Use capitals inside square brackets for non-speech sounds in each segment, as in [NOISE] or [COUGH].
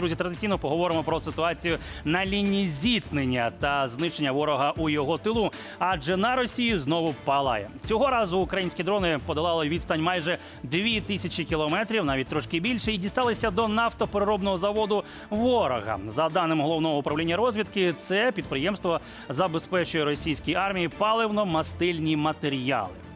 Друзі, традиційно поговоримо про ситуацію на лінії зіткнення та знищення ворога у його тилу. Адже на Росії знову палає. Цього разу українські дрони подолали відстань майже 2 тисячі кілометрів, навіть трошки більше, і дісталися до нафтопереробного заводу ворога. За даними головного управління розвідки, це підприємство забезпечує російській армії паливно-мастильні матеріали.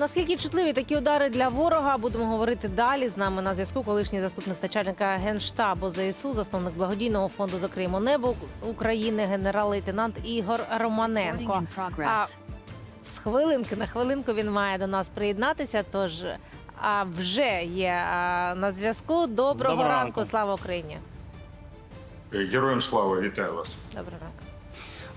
Наскільки чутливі такі удари для ворога, будемо говорити далі. З нами на зв'язку колишній заступник начальника генштабу ЗСУ, засновник благодійного фонду Закриємо небо України, генерал-лейтенант Ігор Романенко. А з хвилинки на хвилинку він має до нас приєднатися. Тож а вже є а, на зв'язку. Доброго, Доброго ранку. ранку. слава Україні! Героям слава, вітаю вас. Доброго ранку.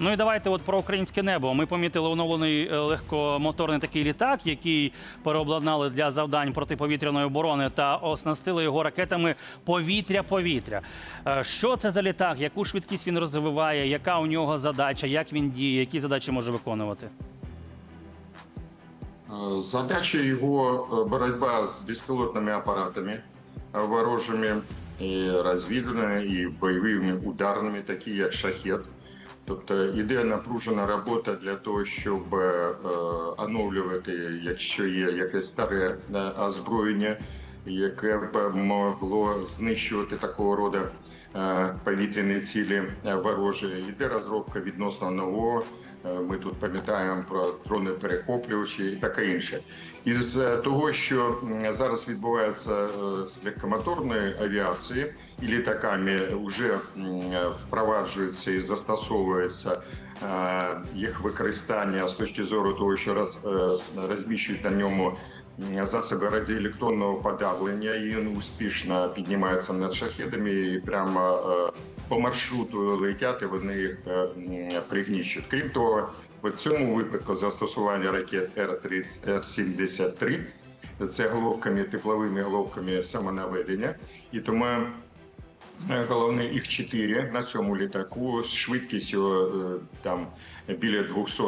Ну і давайте от про українське небо. Ми помітили оновлений е, легкомоторний такий літак, який переобладнали для завдань протиповітряної оборони та оснастили його ракетами повітря-повітря. Е, Що це за літак? Яку швидкість він розвиває? Яка у нього задача? Як він діє? Які задачі може виконувати? Э, Задача его э, борьба с беспилотными аппаратами э, ворожими і розвідувальними, і бойовими ударними, такі як шахет. Тобто іде напружена робота для того, щоб е, оновлювати, якщо є якесь старе е, озброєння, яке б могло знищувати такого роду е, повітряні цілі е, ворожі. Іде розробка відносно нового. Е, Ми тут пам'ятаємо про дрони перехоплювачі і таке інше. Із того, що зараз відбувається з легкомоторної авіації і літаками, вже впроваджується і застосовується їх використання з точки зору того, що роз, розміщують на ньому засоби радіоелектронного подавлення, і він успішно піднімається над шахедами і прямо е, по маршруту летять, і вони їх е, пригніщують. Крім того, в цьому випадку застосування ракет Р-30 Р-73 це головками, тепловими головками самонаведення, і тому е, головне їх чотири на цьому літаку з швидкістю там біля 200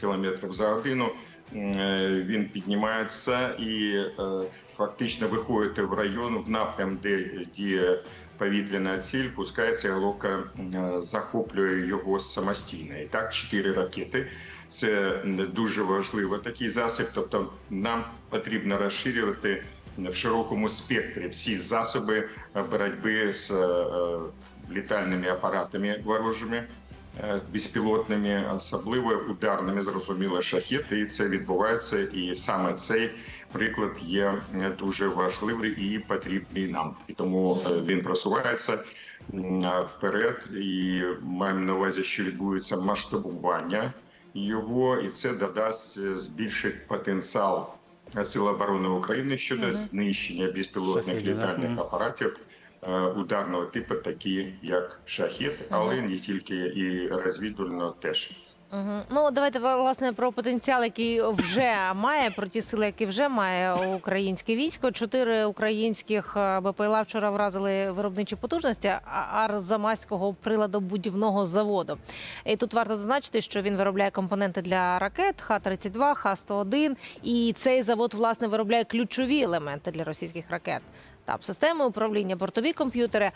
км за годину. Е, Він піднімається і е, фактично виходить в район в напрям, де діє повітряна ціль, пускається головка е, захоплює його самостійно. І так, чотири ракети. Це дуже важливо такий засіб. Тобто нам потрібно розширювати в широкому спектрі всі засоби боротьби з літальними апаратами ворожими. Е, Безпілотними, особливо ударними, зрозуміло, шахети, і це відбувається. І саме цей приклад є е, дуже важливий і потрібний нам. І тому е, він просувається вперед. І маємо на увазі, що відбудеться масштабування його, і це додасть збільшить потенціал Сил оборони України щодо знищення безпілотних літальних апаратів ударного типу, такі як шахет, але не тільки і розвідувально теж. Угу. Ну давайте власне про потенціал, який вже має, про ті сили, які вже має українське військо. Чотири українських е, БПЛА вчора вразили виробничі потужності Арзамаського приладобудівного заводу. І тут варто зазначити, що він виробляє компоненти для ракет Х-32, Х-101. І цей завод власне виробляє ключові елементи для російських ракет. Там системи управління, бортові комп'ютери.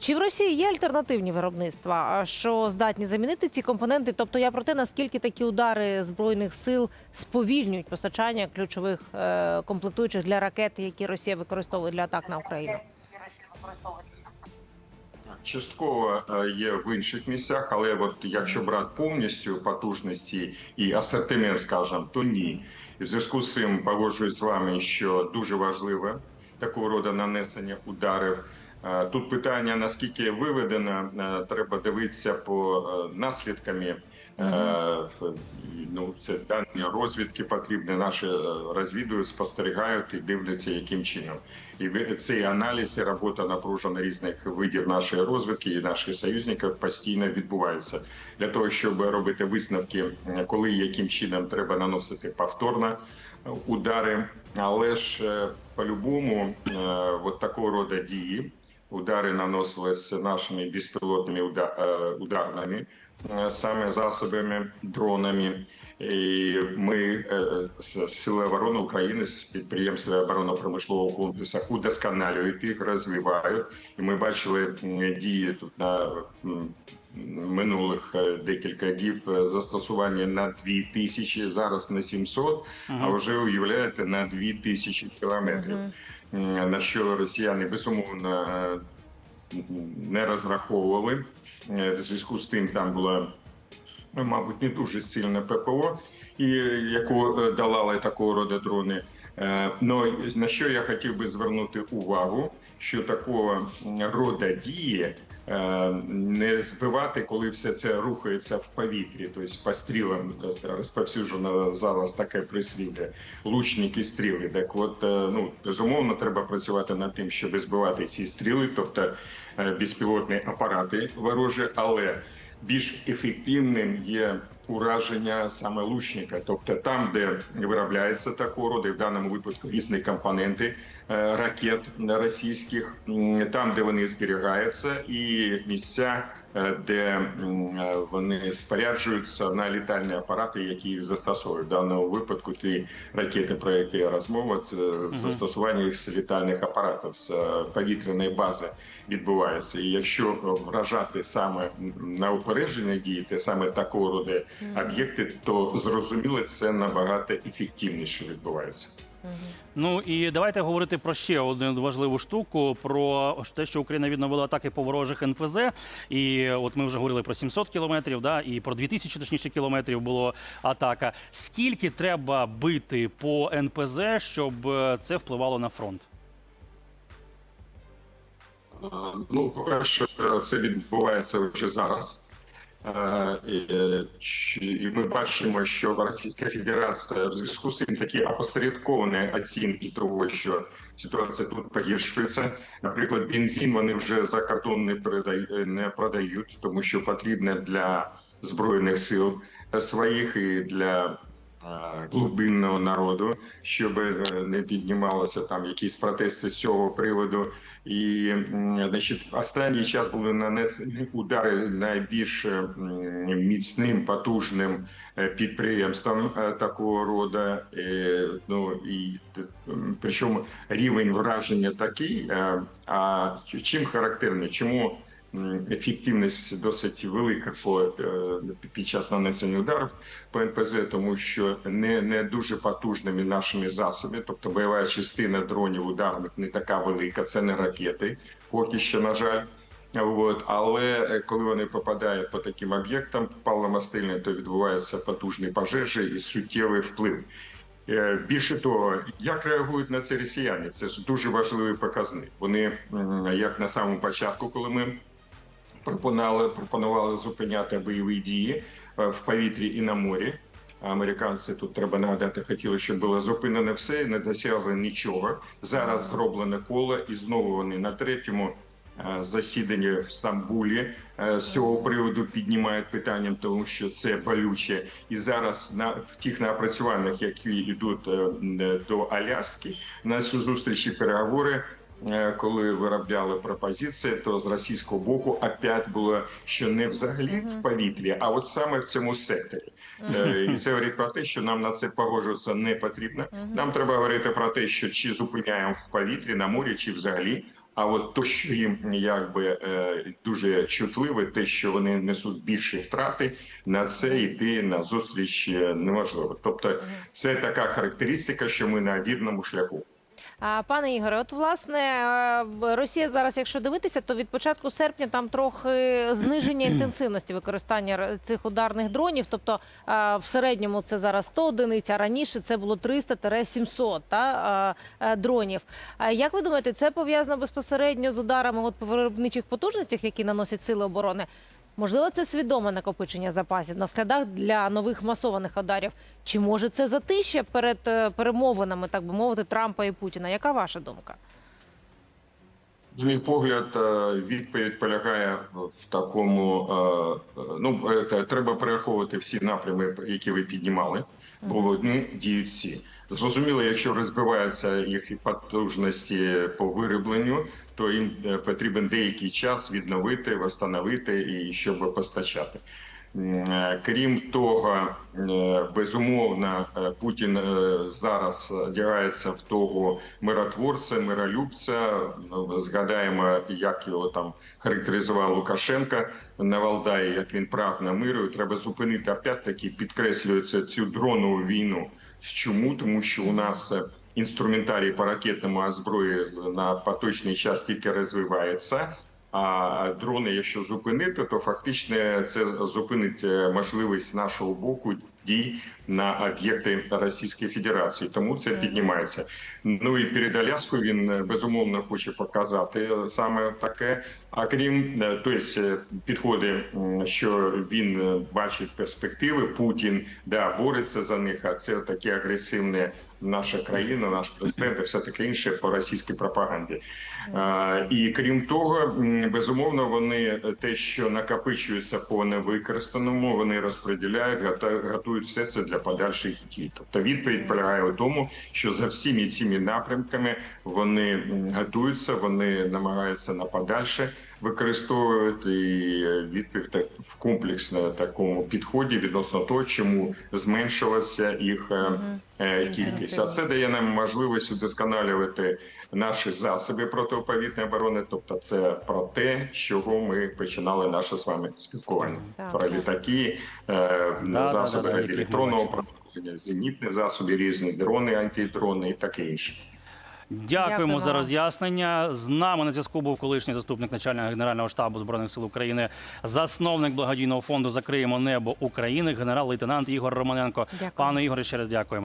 Чи в Росії є альтернативні виробництва, що здатні замінити ці компоненти? Тобто я про те, наскільки такі удари збройних сил сповільнюють постачання ключових е, комплектуючих для ракет, які Росія використовує для атак на Україну? Частково е, є в інших місцях, але от якщо брати повністю потужності і асортимент, скажімо, то ні. І в зв'язку з цим погоджуюсь з вами, що дуже важливе такого роду нанесення ударів. Е, Тут питання наскільки виведено, е, треба дивитися по е, наслідками. Ну, це дані розвідки потрібні. Наші розвідують, спостерігають і дивляться, яким чином. І цей аналіз і робота напружена різних видів нашої розвідки і наших союзників постійно відбувається для того, щоб робити висновки, коли і яким чином треба наносити повторно удари. Але ж е, по-любому, е, от такого роду дії. Удари наносилися нашими безпілотними е, ударними саме засобами, дронами. І ми е, Сили оборони України з підприємства оборонно-промислового комплексу удосконалюють їх, розвивають. І ми бачили дії тут на минулих е, декілька днів е, застосування на 2 тисячі, зараз на 700, а вже уявляєте на 2 тисячі кілометрів. М, На що росіяни безумовно не розраховували. В зв'язку з тим там була, мабуть, не дуже сильна ППО, і яку е, долали такого роду дрони. Е, Ну на що я хотів би звернути увагу, що такого роду дії е, не збивати, коли все це рухається в повітрі, тобто по стрілам розповсюджено зараз таке прислів'я лучники стріли. Так от, ну безумовно, треба працювати над тим, щоб збивати ці стріли, тобто безпілотні апарати ворожі, але більш ефективним є ураження саме лучника, тобто там, де виробляється такого роду, в даному випадку різні компоненти е, ракет російських, там, де вони зберігаються, і місця, де е, вони споряджуються на літальні апарати, які їх застосовують. В даному випадку ті ракети, про які я розмова, це застосування їх з літальних апаратів з е, повітряної бази відбувається. І якщо вражати саме на упередження діяти саме такого роду об'єкти, то зрозуміло, це набагато ефективніше відбувається. Ну і давайте говорити про ще одну важливу штуку: про те, що Україна відновила атаки по ворожих НПЗ. І от ми вже говорили про 700 кілометрів, да, і про 2000 точніше кілометрів було атака. Скільки треба бити по НПЗ, щоб е, це впливало на фронт? Е, Ну, по-перше, це відбувається вже зараз. Е, І ми бачимо, що Російська Федерація в зв'язку з цим такі опосередковані оцінки того, що ситуація тут погіршується. Наприклад, бензин вони вже за кордон не продають, не продають, тому що потрібне для збройних сил своїх і для глибинного народу, щоб е, не піднімалося там якісь протести з цього приводу. І значить, останній час були нанесені удари найбільш е, міцним, потужним е, підприємствам е, такого роду. Е, Ну і причому рівень враження такий. е, А чим характерний? Чому? Ефективність досить велика по е, під час нанесення ударів по НПЗ, тому що не, не дуже потужними нашими засобами, тобто бойова частина дронів ударних не така велика, це не ракети, поки що, на жаль. От, але е, коли вони попадають по таким об'єктам паливомастильним, то відбуваються потужні пожежі і суттєвий вплив. Е, Більше того, як реагують на це росіяни? Це ж дуже важливий показник. Вони як на самому початку, коли ми пропонували, пропонували зупиняти бойові дії е, в повітрі і на морі. Американці тут треба нагадати, хотіли, щоб було зупинено все, не досягли нічого. Зараз зроблене коло, і знову вони на третьому е, засіданні в Стамбулі е, з цього приводу піднімають питання, тому що це болюче. І зараз на в тих напрацюваннях, які йдуть до Аляски, на цю зустріч і переговори. Е, Коли виробляли пропозиції, то з російського боку опять було що не взагалі в повітрі, а от саме в цьому секторі. Е, І це говорить про те, що нам на це погоджуватися не потрібно. Нам треба говорити про те, що чи зупиняємо в повітрі, на морі, чи взагалі. А от то, що їм якби е, дуже чутливе, те, що вони несуть більші втрати, на це йти на зустріч неможливо. Тобто, це така характеристика, що ми на вірному шляху. Пане Ігоре, от власне е, Росія зараз, якщо дивитися, то від початку серпня там трохи зниження [CLEARS THROAT] інтенсивності використання цих ударних дронів. Тобто в середньому це зараз 100 одиниць, а раніше це було 300-700 та, дронів. Як ви думаєте, це пов'язано безпосередньо з ударами от по виробничих потужностях, які наносять сили оборони? Можливо, це свідоме накопичення запасів на складах для нових масованих ударів. Чи може це затища перед е, перемовинами, так би мовити, Трампа і Путіна? Яка ваша думка? На мій погляд, е, відповідь полягає в такому. е, Ну треба перераховувати всі напрями, які ви піднімали, бо вони діють всі. Зрозуміло, якщо розбиваються їх потужності по виробленню, то їм е, потрібен деякий час відновити, встановити і щоб постачати. Крім того, е, безумовно, е, Путін е, зараз одягається в того миротворця, миролюбця. Ну, Згадаємо, як його там характеризував Лукашенко на Валдаї, як він прагне миру. Треба зупинити опять-таки, підкреслюється цю дронову війну. Чому? Тому що у нас е, інструментарій по ракетному озброї на поточний час тільки розвивається. А дрони, якщо зупинити, то фактично це зупинить е, можливість нашого боку дій на об'єкти Російської Федерації. Тому це піднімається. Ну і перед Аляскою він е, безумовно хоче показати е, саме таке. А крім тобто підходи, що він бачить перспективи. Путін да бореться за них. А це таке агресивне наша країна, наш президент і все таке інше по російській пропаганді. І крім того, безумовно, вони е, те, що накопичується по невикористаному, вони розподіляють, готують все це для подальших дій. Тобто відповідь полягає у тому, що за всіми цими напрямками вони готуються, вони намагаються на подальше використовувати і відповідь так в комплексному такому підході відносно того, чому зменшилася їх е, е, кількість. А це дає нам можливість удосконалювати наші засоби протиповітряної оборони. Тобто, це про те, з чого ми починали наше з вами спілкування. Про літаки, е, засоби електронного бачимо. управління, зенітні засоби, різні дрони, антидрони і таке інше. Дякуємо Дякуємо за роз'яснення. З нами на зв'язку був колишній заступник начальника генерального штабу збройних сил України, засновник благодійного фонду Закриємо небо України, генерал-лейтенант Ігор Романенко. Дякую. Пане Ігоре, ще раз дякуємо.